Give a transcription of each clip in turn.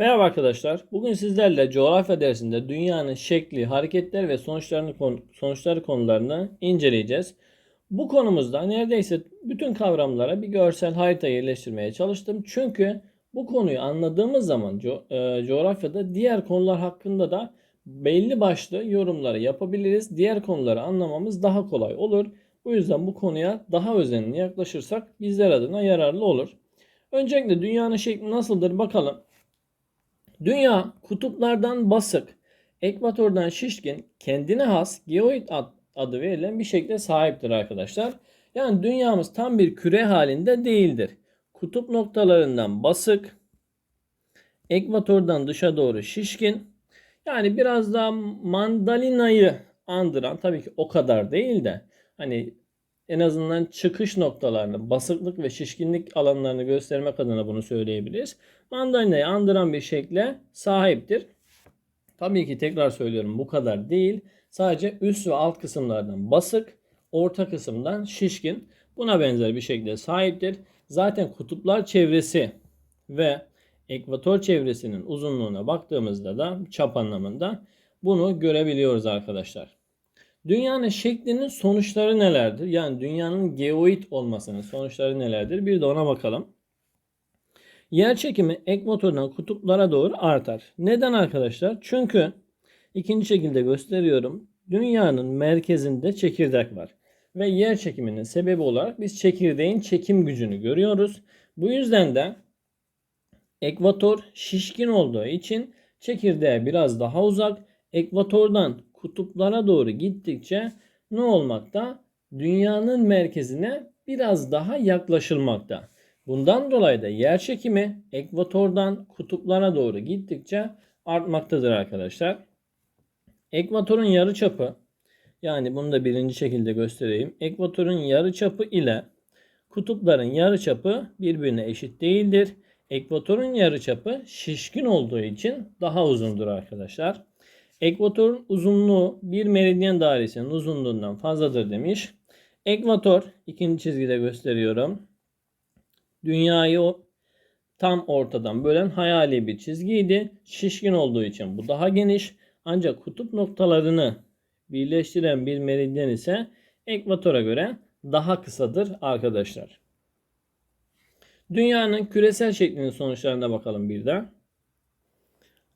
Merhaba arkadaşlar. Bugün sizlerle coğrafya dersinde dünyanın şekli, hareketler ve sonuçlarını sonuçları konularını inceleyeceğiz. Bu konumuzda neredeyse bütün kavramlara bir görsel harita yerleştirmeye çalıştım. Çünkü bu konuyu anladığımız zaman co- e, coğrafyada diğer konular hakkında da belli başlı yorumları yapabiliriz. Diğer konuları anlamamız daha kolay olur. Bu yüzden bu konuya daha özenli yaklaşırsak bizler adına yararlı olur. Öncelikle dünyanın şekli nasıldır bakalım. Dünya kutuplardan basık, ekvatordan şişkin, kendine has geoid ad- adı verilen bir şekle sahiptir arkadaşlar. Yani dünyamız tam bir küre halinde değildir. Kutup noktalarından basık, ekvatordan dışa doğru şişkin. Yani biraz daha mandalinayı andıran tabii ki o kadar değil de hani en azından çıkış noktalarını, basıklık ve şişkinlik alanlarını göstermek adına bunu söyleyebiliriz. Mandalinayı andıran bir şekle sahiptir. Tabii ki tekrar söylüyorum bu kadar değil. Sadece üst ve alt kısımlardan basık, orta kısımdan şişkin. Buna benzer bir şekilde sahiptir. Zaten kutuplar çevresi ve ekvator çevresinin uzunluğuna baktığımızda da çap anlamında bunu görebiliyoruz arkadaşlar. Dünyanın şeklinin sonuçları nelerdir? Yani dünyanın geoid olmasının sonuçları nelerdir? Bir de ona bakalım. Yer çekimi ekvatordan kutuplara doğru artar. Neden arkadaşlar? Çünkü ikinci şekilde gösteriyorum. Dünyanın merkezinde çekirdek var. Ve yer çekiminin sebebi olarak biz çekirdeğin çekim gücünü görüyoruz. Bu yüzden de ekvator şişkin olduğu için çekirdeğe biraz daha uzak. Ekvatordan kutuplara doğru gittikçe ne olmakta? Dünyanın merkezine biraz daha yaklaşılmakta. Bundan dolayı da yer çekimi ekvatordan kutuplara doğru gittikçe artmaktadır arkadaşlar. Ekvatorun yarıçapı yani bunu da birinci şekilde göstereyim. Ekvatorun yarıçapı ile kutupların yarıçapı birbirine eşit değildir. Ekvatorun yarıçapı şişkin olduğu için daha uzundur arkadaşlar. Ekvatorun uzunluğu bir meridyen dairesinin uzunluğundan fazladır demiş. Ekvator ikinci çizgide gösteriyorum. Dünyayı tam ortadan bölen hayali bir çizgiydi. Şişkin olduğu için bu daha geniş. Ancak kutup noktalarını birleştiren bir meridyen ise ekvatora göre daha kısadır arkadaşlar. Dünyanın küresel şeklinin sonuçlarına bakalım bir de.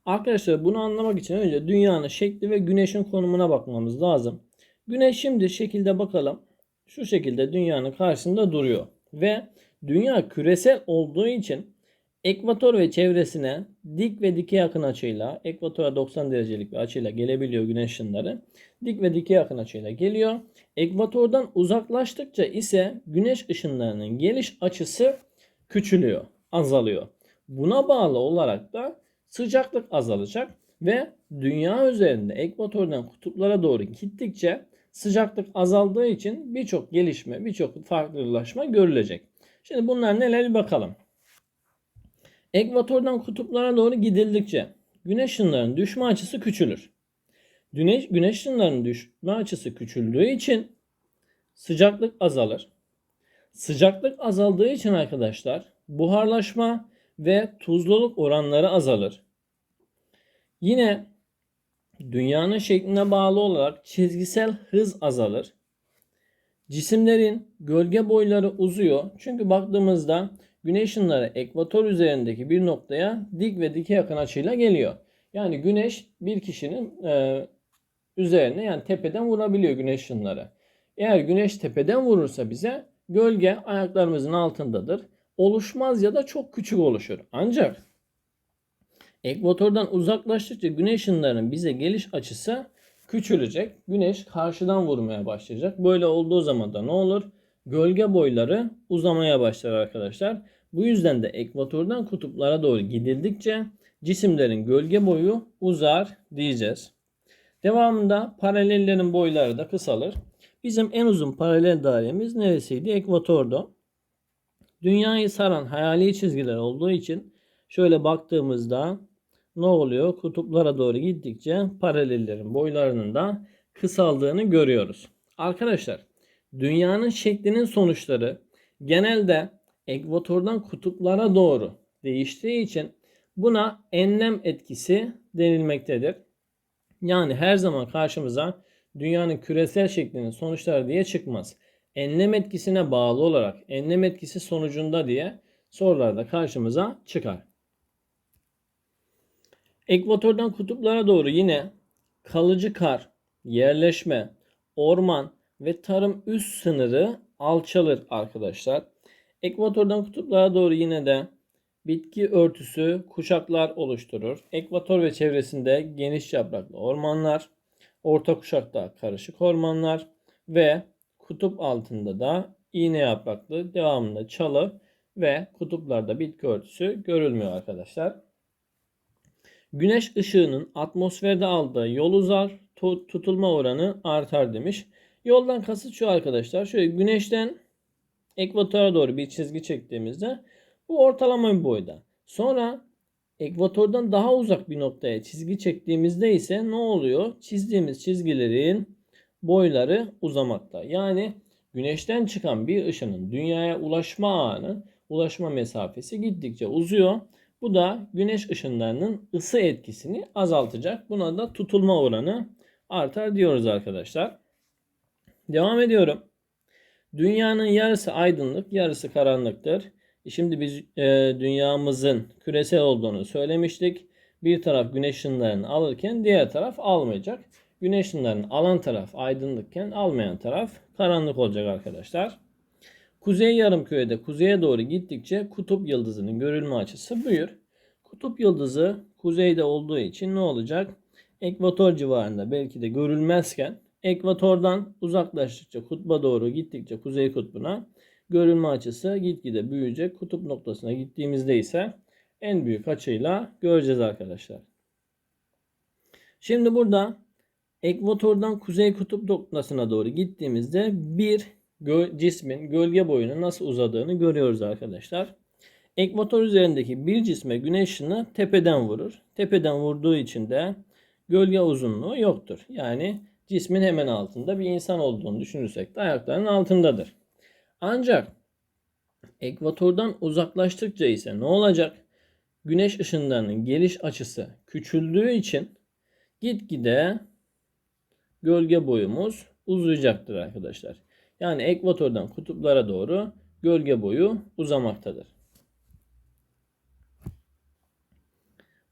Arkadaşlar bunu anlamak için önce dünyanın şekli ve güneşin konumuna bakmamız lazım. Güneş şimdi şekilde bakalım. Şu şekilde dünyanın karşısında duruyor. Ve dünya küresel olduğu için ekvator ve çevresine dik ve dikey yakın açıyla ekvatora 90 derecelik bir açıyla gelebiliyor güneş ışınları. Dik ve dikey yakın açıyla geliyor. Ekvatordan uzaklaştıkça ise güneş ışınlarının geliş açısı küçülüyor, azalıyor. Buna bağlı olarak da sıcaklık azalacak ve dünya üzerinde ekvatordan kutuplara doğru gittikçe sıcaklık azaldığı için birçok gelişme, birçok farklılaşma görülecek. Şimdi bunlar neler bir bakalım. Ekvatordan kutuplara doğru gidildikçe güneş ışınlarının düşme açısı küçülür. Güneş, güneş ışınlarının düşme açısı küçüldüğü için sıcaklık azalır. Sıcaklık azaldığı için arkadaşlar buharlaşma ve tuzluluk oranları azalır. Yine dünyanın şekline bağlı olarak çizgisel hız azalır. Cisimlerin gölge boyları uzuyor. Çünkü baktığımızda güneş ışınları ekvator üzerindeki bir noktaya dik ve dikey yakın açıyla geliyor. Yani güneş bir kişinin e, üzerine yani tepeden vurabiliyor güneş ışınları. Eğer güneş tepeden vurursa bize gölge ayaklarımızın altındadır. Oluşmaz ya da çok küçük oluşur. Ancak ekvatordan uzaklaştıkça güneş ışınlarının bize geliş açısı küçülecek. Güneş karşıdan vurmaya başlayacak. Böyle olduğu zaman da ne olur? Gölge boyları uzamaya başlar arkadaşlar. Bu yüzden de ekvatordan kutuplara doğru gidildikçe cisimlerin gölge boyu uzar diyeceğiz. Devamında paralellerin boyları da kısalır. Bizim en uzun paralel dairemiz neresiydi? Ekvatorda. Dünyayı saran hayali çizgiler olduğu için şöyle baktığımızda ne oluyor? Kutuplara doğru gittikçe paralellerin boylarının da kısaldığını görüyoruz. Arkadaşlar dünyanın şeklinin sonuçları genelde ekvatordan kutuplara doğru değiştiği için Buna enlem etkisi denilmektedir. Yani her zaman karşımıza dünyanın küresel şeklinin sonuçları diye çıkmaz. Enlem etkisine bağlı olarak enlem etkisi sonucunda diye sorularda karşımıza çıkar. Ekvatordan kutuplara doğru yine kalıcı kar, yerleşme, orman ve tarım üst sınırı alçalır arkadaşlar. Ekvatordan kutuplara doğru yine de bitki örtüsü kuşaklar oluşturur. Ekvator ve çevresinde geniş yapraklı ormanlar, orta kuşakta karışık ormanlar ve kutup altında da iğne yapraklı devamında çalı ve kutuplarda bitki örtüsü görülmüyor arkadaşlar. Güneş ışığının atmosferde aldığı yol uzar, tutulma oranı artar demiş. Yoldan kasıt şu arkadaşlar. Şöyle güneşten ekvatora doğru bir çizgi çektiğimizde bu ortalama bir boyda. Sonra ekvatordan daha uzak bir noktaya çizgi çektiğimizde ise ne oluyor? Çizdiğimiz çizgilerin boyları uzamakta. Yani güneşten çıkan bir ışının dünyaya ulaşma anı, ulaşma mesafesi gittikçe uzuyor. Bu da güneş ışınlarının ısı etkisini azaltacak. Buna da tutulma oranı artar diyoruz arkadaşlar. Devam ediyorum. Dünyanın yarısı aydınlık, yarısı karanlıktır. E şimdi biz e, dünyamızın küresel olduğunu söylemiştik. Bir taraf güneş ışınlarını alırken diğer taraf almayacak. Güneş ışınlarını alan taraf aydınlıkken almayan taraf karanlık olacak arkadaşlar. Kuzey yarımkürede kuzeye doğru gittikçe kutup yıldızının görülme açısı büyür. Kutup yıldızı kuzeyde olduğu için ne olacak? Ekvator civarında belki de görülmezken ekvatordan uzaklaştıkça kutba doğru gittikçe kuzey kutbuna görülme açısı gitgide büyüyecek. Kutup noktasına gittiğimizde ise en büyük açıyla göreceğiz arkadaşlar. Şimdi burada ekvatordan kuzey kutup noktasına doğru gittiğimizde bir gö cismin gölge boyunun nasıl uzadığını görüyoruz arkadaşlar. Ekvator üzerindeki bir cisme güneş ışını tepeden vurur. Tepeden vurduğu için de gölge uzunluğu yoktur. Yani cismin hemen altında bir insan olduğunu düşünürsek de ayaklarının altındadır. Ancak ekvatordan uzaklaştıkça ise ne olacak? Güneş ışınlarının geliş açısı küçüldüğü için gitgide gölge boyumuz uzayacaktır arkadaşlar. Yani ekvatordan kutuplara doğru gölge boyu uzamaktadır.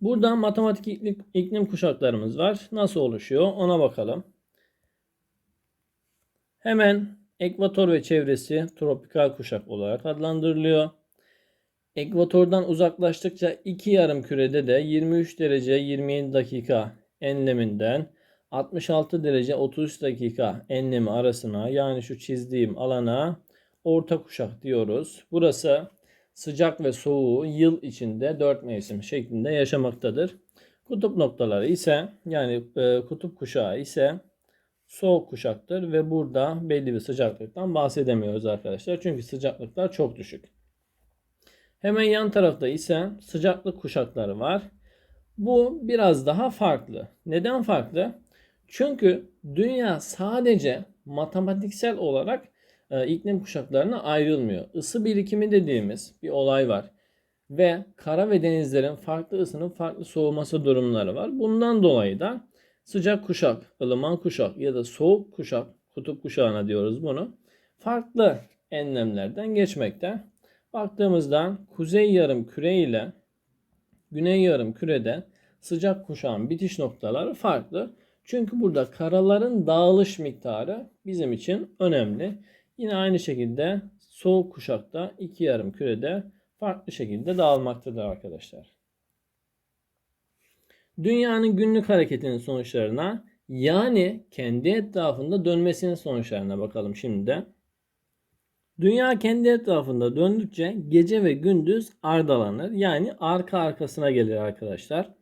Burada matematik iklim kuşaklarımız var. Nasıl oluşuyor ona bakalım. Hemen ekvator ve çevresi tropikal kuşak olarak adlandırılıyor. Ekvatordan uzaklaştıkça iki yarım kürede de 23 derece 27 dakika enleminden 66 derece 33 dakika enlemi arasına yani şu çizdiğim alana orta kuşak diyoruz. Burası sıcak ve soğuğu yıl içinde 4 mevsim şeklinde yaşamaktadır. Kutup noktaları ise yani e, kutup kuşağı ise soğuk kuşaktır ve burada belli bir sıcaklıktan bahsedemiyoruz arkadaşlar. Çünkü sıcaklıklar çok düşük. Hemen yan tarafta ise sıcaklık kuşakları var. Bu biraz daha farklı. Neden farklı? Çünkü dünya sadece matematiksel olarak e, iklim kuşaklarına ayrılmıyor. Isı birikimi dediğimiz bir olay var. Ve kara ve denizlerin farklı ısının farklı soğuması durumları var. Bundan dolayı da sıcak kuşak, ılıman kuşak ya da soğuk kuşak, kutup kuşağına diyoruz bunu. Farklı enlemlerden geçmekte. Baktığımızda kuzey yarım küre ile güney yarım kürede sıcak kuşağın bitiş noktaları farklı. Çünkü burada karaların dağılış miktarı bizim için önemli. Yine aynı şekilde soğuk kuşakta iki yarım kürede farklı şekilde dağılmaktadır arkadaşlar. Dünyanın günlük hareketinin sonuçlarına yani kendi etrafında dönmesinin sonuçlarına bakalım şimdi de. Dünya kendi etrafında döndükçe gece ve gündüz ardalanır. Yani arka arkasına gelir arkadaşlar.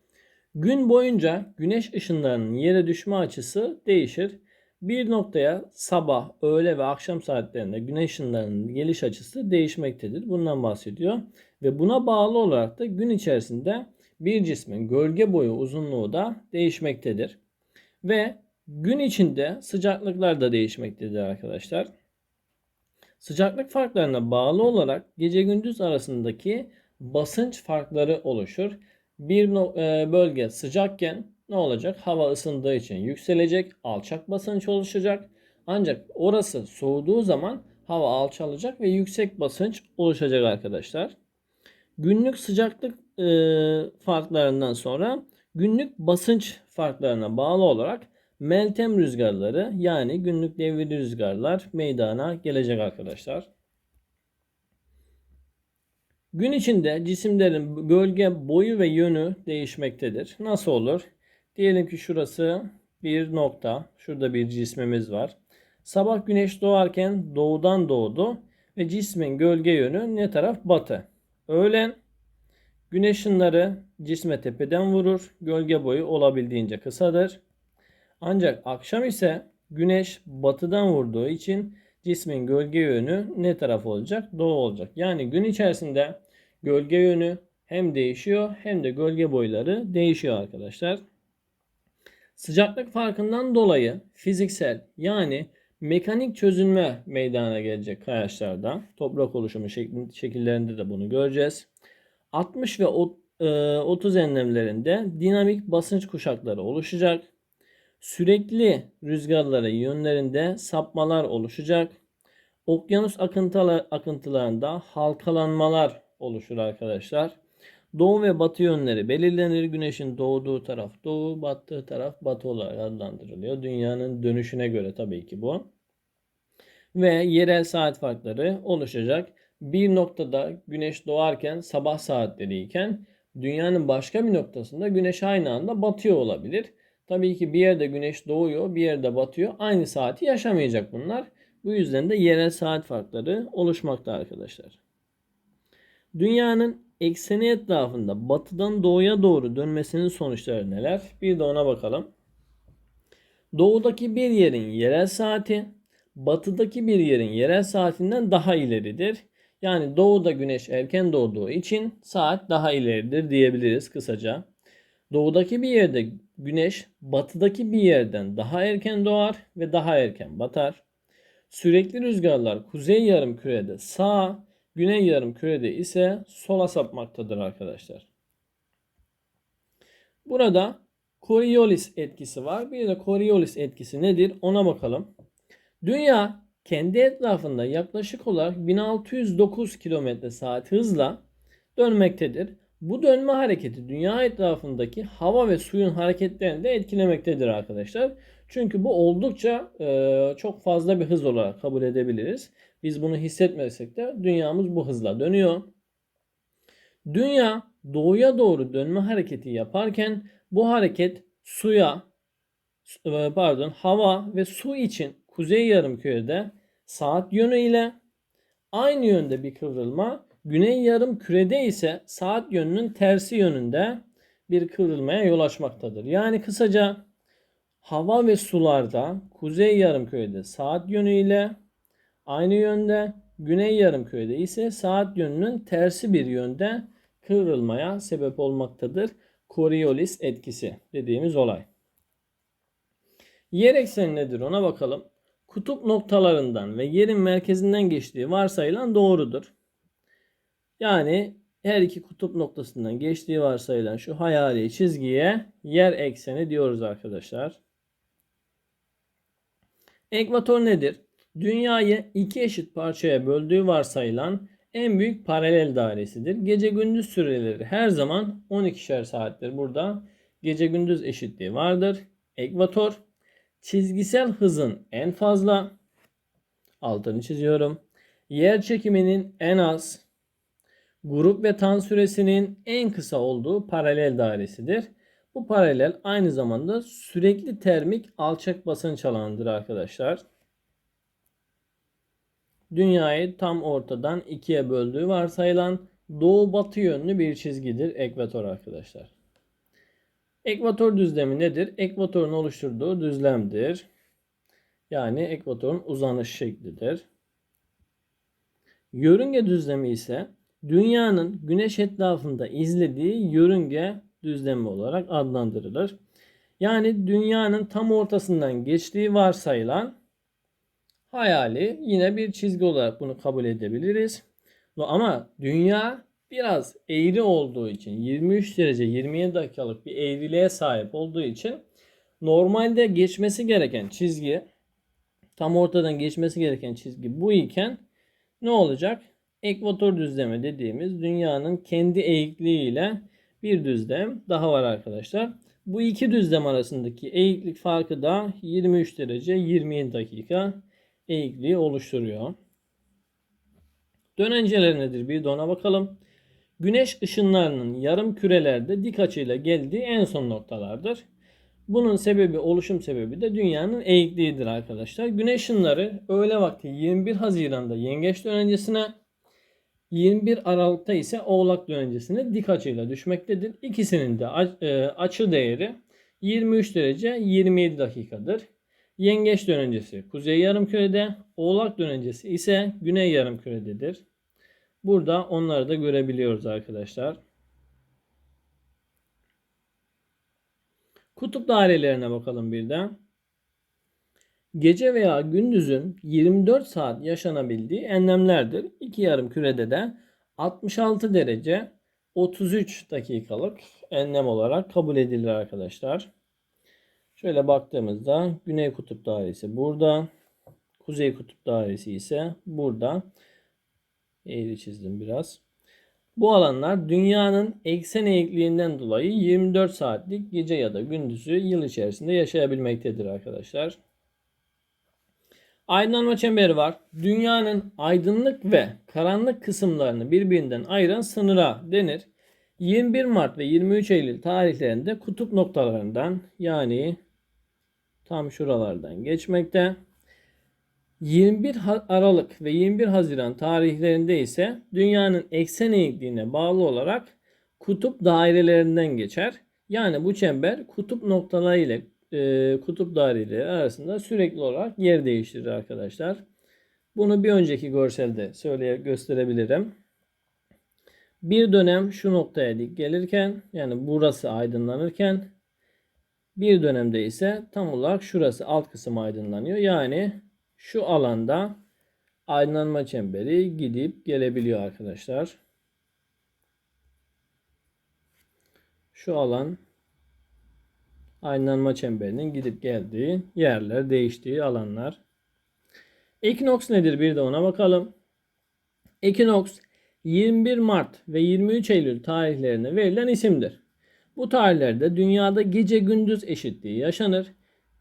Gün boyunca güneş ışınlarının yere düşme açısı değişir. Bir noktaya sabah, öğle ve akşam saatlerinde güneş ışınlarının geliş açısı değişmektedir. Bundan bahsediyor. Ve buna bağlı olarak da gün içerisinde bir cismin gölge boyu uzunluğu da değişmektedir. Ve gün içinde sıcaklıklar da değişmektedir arkadaşlar. Sıcaklık farklarına bağlı olarak gece gündüz arasındaki basınç farkları oluşur. Bir e, bölge sıcakken ne olacak? Hava ısındığı için yükselecek, alçak basınç oluşacak. Ancak orası soğuduğu zaman hava alçalacak ve yüksek basınç oluşacak arkadaşlar. Günlük sıcaklık e, farklarından sonra günlük basınç farklarına bağlı olarak Meltem rüzgarları yani günlük devirli rüzgarlar meydana gelecek arkadaşlar. Gün içinde cisimlerin gölge boyu ve yönü değişmektedir. Nasıl olur? Diyelim ki şurası bir nokta. Şurada bir cismimiz var. Sabah güneş doğarken doğudan doğdu ve cismin gölge yönü ne taraf? Batı. Öğlen güneş ışınları cisme tepeden vurur. Gölge boyu olabildiğince kısadır. Ancak akşam ise güneş batıdan vurduğu için cismin gölge yönü ne taraf olacak? Doğu olacak. Yani gün içerisinde gölge yönü hem değişiyor hem de gölge boyları değişiyor arkadaşlar. Sıcaklık farkından dolayı fiziksel yani mekanik çözünme meydana gelecek kayaçlarda. Toprak oluşumu şekillerinde de bunu göreceğiz. 60 ve 30 enlemlerinde dinamik basınç kuşakları oluşacak. Sürekli rüzgarlara yönlerinde sapmalar oluşacak. Okyanus akıntılar, akıntılarında halkalanmalar oluşur arkadaşlar. Doğu ve batı yönleri belirlenir. Güneşin doğduğu taraf doğu, battığı taraf batı olarak adlandırılıyor. Dünyanın dönüşüne göre tabii ki bu. Ve yerel saat farkları oluşacak. Bir noktada güneş doğarken sabah saatleriyken dünyanın başka bir noktasında güneş aynı anda batıyor olabilir. Tabii ki bir yerde güneş doğuyor, bir yerde batıyor. Aynı saati yaşamayacak bunlar. Bu yüzden de yerel saat farkları oluşmakta arkadaşlar. Dünyanın ekseni etrafında batıdan doğuya doğru dönmesinin sonuçları neler? Bir de ona bakalım. Doğudaki bir yerin yerel saati batıdaki bir yerin yerel saatinden daha ileridir. Yani doğuda güneş erken doğduğu için saat daha ileridir diyebiliriz kısaca. Doğudaki bir yerde güneş batıdaki bir yerden daha erken doğar ve daha erken batar. Sürekli rüzgarlar kuzey yarım kürede sağ, güney yarım kürede ise sola sapmaktadır arkadaşlar. Burada Coriolis etkisi var. Bir de Coriolis etkisi nedir ona bakalım. Dünya kendi etrafında yaklaşık olarak 1609 km saat hızla dönmektedir. Bu dönme hareketi dünya etrafındaki hava ve suyun hareketlerini de etkilemektedir arkadaşlar. Çünkü bu oldukça e, çok fazla bir hız olarak kabul edebiliriz. Biz bunu hissetmesek de dünyamız bu hızla dönüyor. Dünya doğuya doğru dönme hareketi yaparken bu hareket suya e, pardon hava ve su için kuzey yarımkürede saat yönü ile aynı yönde bir kıvrılma Güney yarım kürede ise saat yönünün tersi yönünde bir kıvrılmaya yol açmaktadır. Yani kısaca hava ve sularda kuzey yarım kürede saat yönüyle aynı yönde, güney yarım kürede ise saat yönünün tersi bir yönde kıvrılmaya sebep olmaktadır. Coriolis etkisi dediğimiz olay. Yer ekseni nedir ona bakalım. Kutup noktalarından ve yerin merkezinden geçtiği varsayılan doğrudur. Yani her iki kutup noktasından geçtiği varsayılan şu hayali çizgiye yer ekseni diyoruz arkadaşlar. Ekvator nedir? Dünyayı iki eşit parçaya böldüğü varsayılan en büyük paralel dairesidir. Gece gündüz süreleri her zaman 12'şer saattir. Burada gece gündüz eşitliği vardır. Ekvator çizgisel hızın en fazla altını çiziyorum. Yer çekiminin en az grup ve tan süresinin en kısa olduğu paralel dairesidir. Bu paralel aynı zamanda sürekli termik alçak basınç alanıdır arkadaşlar. Dünyayı tam ortadan ikiye böldüğü varsayılan doğu batı yönlü bir çizgidir ekvator arkadaşlar. Ekvator düzlemi nedir? Ekvatorun oluşturduğu düzlemdir. Yani ekvatorun uzanış şeklidir. Yörünge düzlemi ise dünyanın güneş etrafında izlediği yörünge düzlemi olarak adlandırılır. Yani dünyanın tam ortasından geçtiği varsayılan hayali yine bir çizgi olarak bunu kabul edebiliriz. Ama dünya biraz eğri olduğu için 23 derece 27 dakikalık bir eğriliğe sahip olduğu için normalde geçmesi gereken çizgi tam ortadan geçmesi gereken çizgi bu iken ne olacak? Ekvator düzlemi dediğimiz dünyanın kendi eğikliğiyle bir düzlem daha var arkadaşlar. Bu iki düzlem arasındaki eğiklik farkı da 23 derece 27 dakika eğikliği oluşturuyor. Dönenceler nedir? Bir de ona bakalım. Güneş ışınlarının yarım kürelerde dik açıyla geldiği en son noktalardır. Bunun sebebi, oluşum sebebi de dünyanın eğikliğidir arkadaşlar. Güneş ışınları öğle vakti 21 Haziran'da yengeç dönencesine, 21 Aralık'ta ise oğlak dönencesine dik açıyla düşmektedir. İkisinin de e, açı değeri 23 derece 27 dakikadır. Yengeç dönencesi kuzey yarımkürede, oğlak dönencesi ise güney yarımkürededir. Burada onları da görebiliyoruz arkadaşlar. Kutup dairelerine bakalım bir de. Gece veya gündüzün 24 saat yaşanabildiği enlemlerdir. İki yarım kürede de 66 derece 33 dakikalık enlem olarak kabul edilir arkadaşlar. Şöyle baktığımızda Güney Kutup Dairesi burada. Kuzey Kutup Dairesi ise burada. Eğri çizdim biraz. Bu alanlar dünyanın eksen eğikliğinden dolayı 24 saatlik gece ya da gündüzü yıl içerisinde yaşayabilmektedir arkadaşlar. Aydınlanma çemberi var. Dünyanın aydınlık ve karanlık kısımlarını birbirinden ayıran sınıra denir. 21 Mart ve 23 Eylül tarihlerinde kutup noktalarından yani tam şuralardan geçmekte. 21 Aralık ve 21 Haziran tarihlerinde ise dünyanın eksen eğikliğine bağlı olarak kutup dairelerinden geçer. Yani bu çember kutup noktaları ile e, kutup daireleri arasında sürekli olarak yer değiştirir arkadaşlar. Bunu bir önceki görselde söyleye gösterebilirim. Bir dönem şu noktaya dik gelirken yani burası aydınlanırken bir dönemde ise tam olarak şurası alt kısım aydınlanıyor. Yani şu alanda aydınlanma çemberi gidip gelebiliyor arkadaşlar. Şu alan aydınlanma çemberinin gidip geldiği yerler, değiştiği alanlar. Ekinoks nedir bir de ona bakalım. Ekinoks 21 Mart ve 23 Eylül tarihlerine verilen isimdir. Bu tarihlerde dünyada gece gündüz eşitliği yaşanır.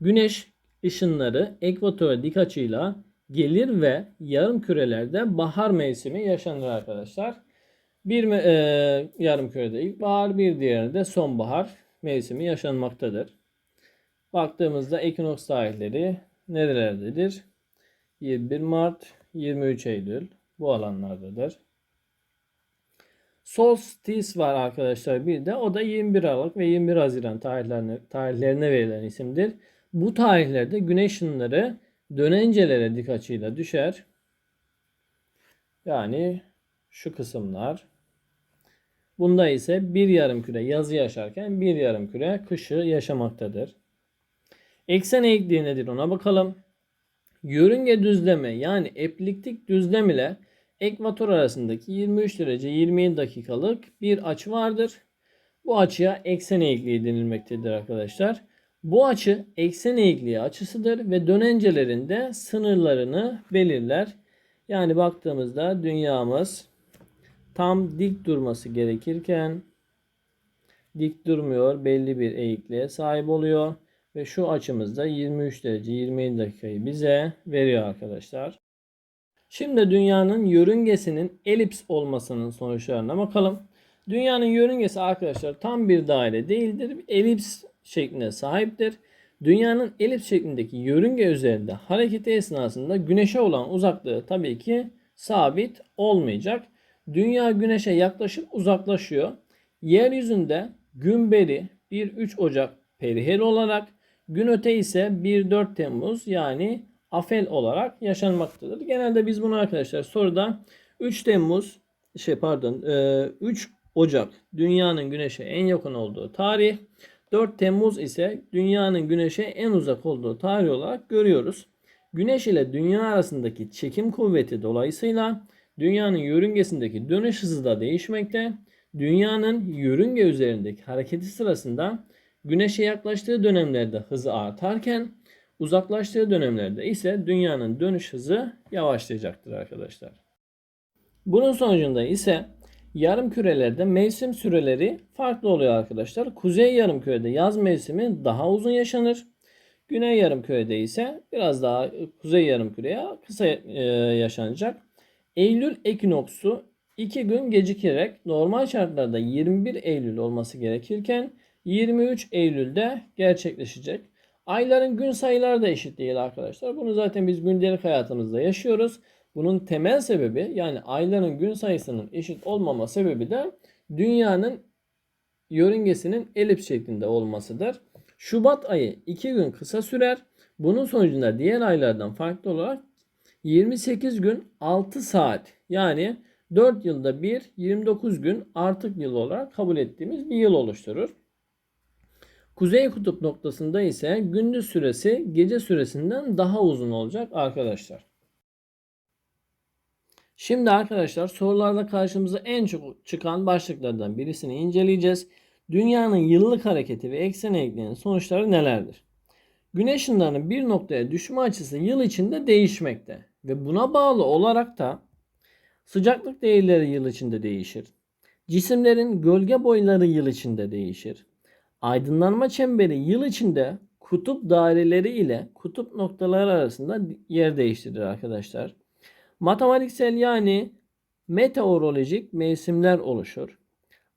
Güneş ışınları ekvatora dik açıyla gelir ve yarım kürelerde bahar mevsimi yaşanır arkadaşlar. Bir e, yarım kürede ilkbahar, bir diğerinde sonbahar mevsimi yaşanmaktadır. Baktığımızda ekinoks tarihleri nerelerdedir? 21 Mart, 23 Eylül bu alanlardadır. Solstice var arkadaşlar bir de. O da 21 Aralık ve 21 Haziran tarihlerine, tarihlerine verilen isimdir. Bu tarihlerde güneş ışınları dönencelere dik açıyla düşer. Yani şu kısımlar. Bunda ise bir yarım küre yazı yaşarken bir yarım küre kışı yaşamaktadır. Eksen eğikliği nedir ona bakalım. Yörünge düzleme yani ekliptik düzlem ile ekvator arasındaki 23 derece 27 dakikalık bir açı vardır. Bu açıya eksen eğikliği denilmektedir arkadaşlar. Bu açı eksen eğikliği açısıdır ve dönencelerin de sınırlarını belirler. Yani baktığımızda dünyamız tam dik durması gerekirken dik durmuyor. Belli bir eğikliğe sahip oluyor. Ve şu açımızda 23 derece 27 dakikayı bize veriyor arkadaşlar. Şimdi dünyanın yörüngesinin elips olmasının sonuçlarına bakalım. Dünyanın yörüngesi arkadaşlar tam bir daire değildir. Elips şekline sahiptir. Dünyanın elips şeklindeki yörünge üzerinde hareketi esnasında güneşe olan uzaklığı tabii ki sabit olmayacak. Dünya güneşe yaklaşıp uzaklaşıyor. Yeryüzünde gün beri 1-3 Ocak perihel olarak gün öte ise 1-4 Temmuz yani afel olarak yaşanmaktadır. Genelde biz bunu arkadaşlar soruda 3 Temmuz şey pardon 3 Ocak dünyanın güneşe en yakın olduğu tarih 4 Temmuz ise dünyanın güneşe en uzak olduğu tarih olarak görüyoruz. Güneş ile dünya arasındaki çekim kuvveti dolayısıyla dünyanın yörüngesindeki dönüş hızı da değişmekte. Dünyanın yörünge üzerindeki hareketi sırasında güneşe yaklaştığı dönemlerde hızı artarken uzaklaştığı dönemlerde ise dünyanın dönüş hızı yavaşlayacaktır arkadaşlar. Bunun sonucunda ise yarım kürelerde mevsim süreleri farklı oluyor arkadaşlar. Kuzey yarım kürede yaz mevsimi daha uzun yaşanır. Güney yarım kürede ise biraz daha kuzey yarım küreye kısa e, yaşanacak. Eylül ekinoksu 2 gün gecikerek normal şartlarda 21 Eylül olması gerekirken 23 Eylül'de gerçekleşecek. Ayların gün sayıları da eşit değil arkadaşlar. Bunu zaten biz gündelik hayatımızda yaşıyoruz. Bunun temel sebebi yani ayların gün sayısının eşit olmama sebebi de dünyanın yörüngesinin elips şeklinde olmasıdır. Şubat ayı 2 gün kısa sürer. Bunun sonucunda diğer aylardan farklı olarak 28 gün 6 saat yani 4 yılda bir 29 gün artık yıl olarak kabul ettiğimiz bir yıl oluşturur. Kuzey kutup noktasında ise gündüz süresi gece süresinden daha uzun olacak arkadaşlar. Şimdi arkadaşlar sorularda karşımıza en çok çıkan başlıklardan birisini inceleyeceğiz. Dünyanın yıllık hareketi ve eksen eğikliğinin sonuçları nelerdir? Güneş ışınlarının bir noktaya düşme açısı yıl içinde değişmekte ve buna bağlı olarak da sıcaklık değerleri yıl içinde değişir. Cisimlerin gölge boyları yıl içinde değişir. Aydınlanma çemberi yıl içinde kutup daireleri ile kutup noktaları arasında yer değiştirir arkadaşlar. Matematiksel yani meteorolojik mevsimler oluşur.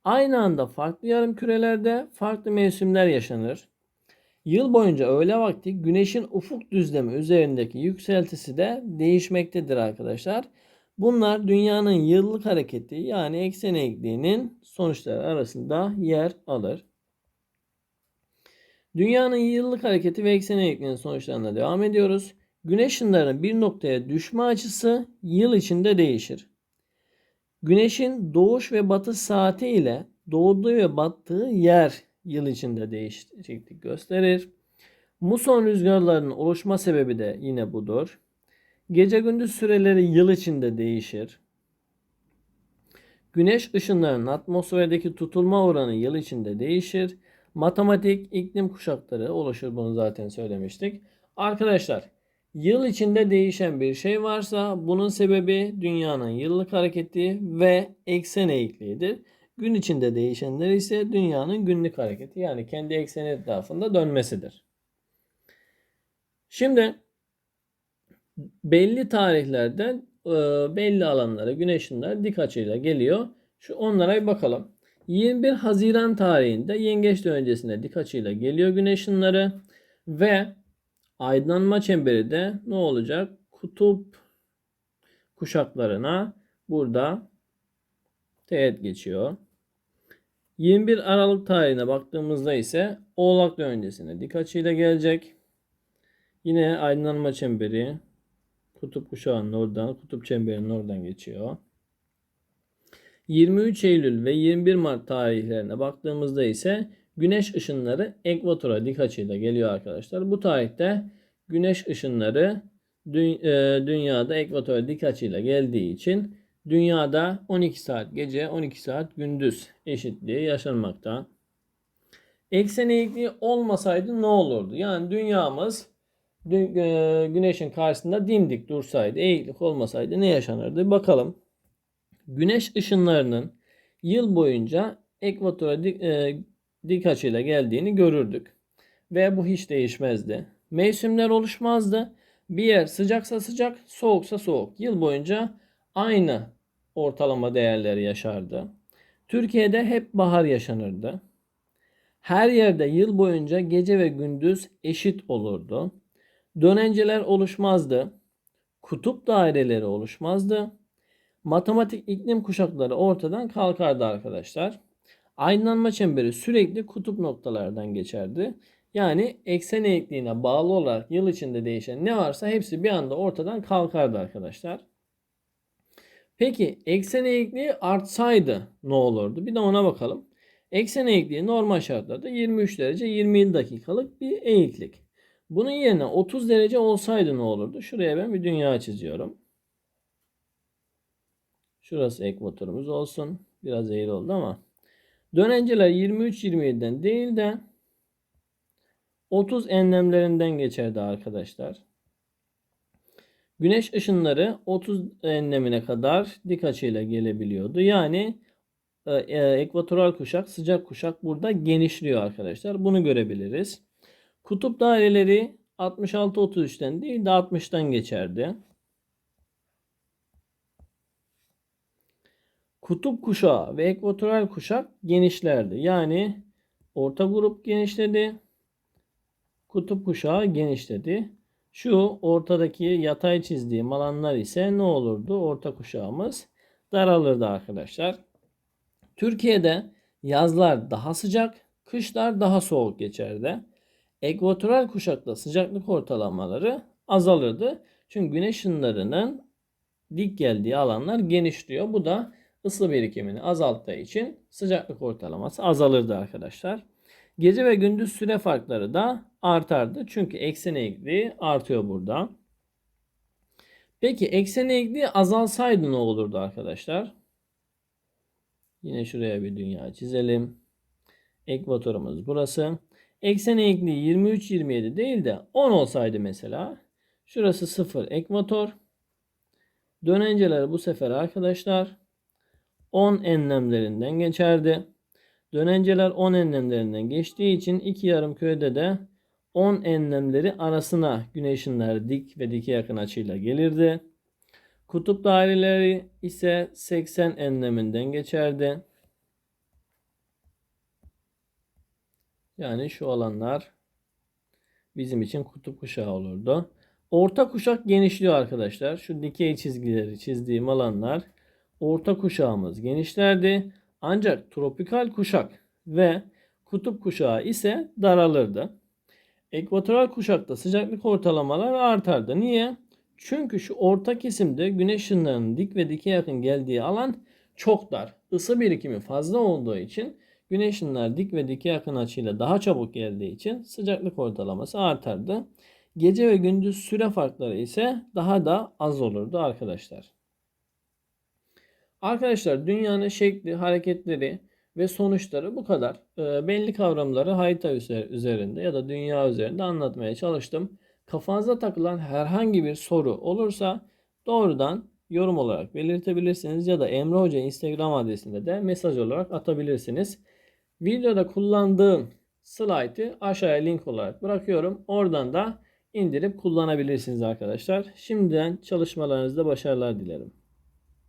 Aynı anda farklı yarım kürelerde farklı mevsimler yaşanır. Yıl boyunca öğle vakti güneşin ufuk düzlemi üzerindeki yükseltisi de değişmektedir arkadaşlar. Bunlar dünyanın yıllık hareketi yani eksen eğikliğinin sonuçları arasında yer alır. Dünyanın yıllık hareketi ve eksen eğikliğinin sonuçlarına devam ediyoruz. Güneş ışınlarının bir noktaya düşme açısı yıl içinde değişir. Güneşin doğuş ve batış saati ile doğduğu ve battığı yer yıl içinde değişiklik gösterir. Muson rüzgarlarının oluşma sebebi de yine budur. Gece gündüz süreleri yıl içinde değişir. Güneş ışınlarının atmosferdeki tutulma oranı yıl içinde değişir. Matematik iklim kuşakları oluşur bunu zaten söylemiştik. Arkadaşlar yıl içinde değişen bir şey varsa bunun sebebi dünyanın yıllık hareketi ve eksen eğikliğidir. Gün içinde değişenler ise dünyanın günlük hareketi yani kendi ekseni etrafında dönmesidir. Şimdi belli tarihlerde e, belli alanlara güneş dik açıyla geliyor. Şu onlara bir bakalım. 21 Haziran tarihinde yengeç öncesine dik açıyla geliyor güneş ışınları ve aydınlanma çemberi de ne olacak? Kutup kuşaklarına burada teğet geçiyor. 21 Aralık tarihine baktığımızda ise Oğlak öncesine dik açıyla gelecek. Yine aydınlanma çemberi kutup kuşağının oradan, kutup çemberinin oradan geçiyor. 23 Eylül ve 21 Mart tarihlerine baktığımızda ise güneş ışınları ekvatora dik açıyla geliyor arkadaşlar. Bu tarihte güneş ışınları e, dünyada ekvatora dik açıyla geldiği için dünyada 12 saat gece 12 saat gündüz eşitliği yaşanmakta. Eksen eğikliği olmasaydı ne olurdu? Yani dünyamız e, güneşin karşısında dimdik dursaydı, eğiklik olmasaydı ne yaşanırdı? Bakalım. Güneş ışınlarının yıl boyunca ekvatora dik, e, dik açıyla geldiğini görürdük. Ve bu hiç değişmezdi. Mevsimler oluşmazdı. Bir yer sıcaksa sıcak, soğuksa soğuk. Yıl boyunca aynı ortalama değerleri yaşardı. Türkiye'de hep bahar yaşanırdı. Her yerde yıl boyunca gece ve gündüz eşit olurdu. Dönenceler oluşmazdı. Kutup daireleri oluşmazdı. Matematik iklim kuşakları ortadan kalkardı arkadaşlar. Aydınlanma çemberi sürekli kutup noktalardan geçerdi. Yani eksen eğikliğine bağlı olarak yıl içinde değişen ne varsa hepsi bir anda ortadan kalkardı arkadaşlar. Peki eksen eğikliği artsaydı ne olurdu? Bir de ona bakalım. Eksen eğikliği normal şartlarda 23 derece 27 dakikalık bir eğiklik. Bunun yerine 30 derece olsaydı ne olurdu? Şuraya ben bir dünya çiziyorum. Şurası ekvatorumuz olsun. Biraz eğri oldu ama. Dönenceler 23-27'den değil de 30 enlemlerinden geçerdi arkadaşlar. Güneş ışınları 30 enlemine kadar dik açıyla gelebiliyordu. Yani e, e, ekvatoral kuşak, sıcak kuşak burada genişliyor arkadaşlar. Bunu görebiliriz. Kutup daireleri 66-33'ten değil de 60'tan geçerdi. Kutup kuşağı ve ekvatoral kuşak genişlerdi. Yani orta grup genişledi. Kutup kuşağı genişledi. Şu ortadaki yatay çizdiğim alanlar ise ne olurdu? Orta kuşağımız daralırdı arkadaşlar. Türkiye'de yazlar daha sıcak, kışlar daha soğuk geçerdi. Ekvatoral kuşakta sıcaklık ortalamaları azalırdı. Çünkü güneş ışınlarının dik geldiği alanlar genişliyor. Bu da ısı birikimini azalttığı için sıcaklık ortalaması azalırdı arkadaşlar. Gece ve gündüz süre farkları da artardı. Çünkü eksen eğikliği artıyor burada. Peki eksen eğikliği azalsaydı ne olurdu arkadaşlar? Yine şuraya bir dünya çizelim. Ekvatorumuz burası. Eksen eğikliği 23-27 değil de 10 olsaydı mesela. Şurası 0 ekvator. Dönenceler bu sefer arkadaşlar 10 enlemlerinden geçerdi. Dönenceler 10 enlemlerinden geçtiği için iki yarım köyde de 10 enlemleri arasına güneş ışınları dik ve dike yakın açıyla gelirdi. Kutup daireleri ise 80 enleminden geçerdi. Yani şu alanlar bizim için kutup kuşağı olurdu. Orta kuşak genişliyor arkadaşlar. Şu dikey çizgileri çizdiğim alanlar orta kuşağımız genişlerdi. Ancak tropikal kuşak ve kutup kuşağı ise daralırdı. Ekvatoral kuşakta sıcaklık ortalamaları artardı. Niye? Çünkü şu orta kesimde güneş ışınlarının dik ve dike yakın geldiği alan çok dar. Isı birikimi fazla olduğu için güneş ışınları dik ve dike yakın açıyla daha çabuk geldiği için sıcaklık ortalaması artardı. Gece ve gündüz süre farkları ise daha da az olurdu arkadaşlar. Arkadaşlar dünyanın şekli, hareketleri ve sonuçları bu kadar. E, belli kavramları harita üzerinde ya da dünya üzerinde anlatmaya çalıştım. Kafanıza takılan herhangi bir soru olursa doğrudan yorum olarak belirtebilirsiniz ya da Emre Hoca Instagram adresinde de mesaj olarak atabilirsiniz. Videoda kullandığım slaytı aşağıya link olarak bırakıyorum. Oradan da indirip kullanabilirsiniz arkadaşlar. Şimdiden çalışmalarınızda başarılar dilerim.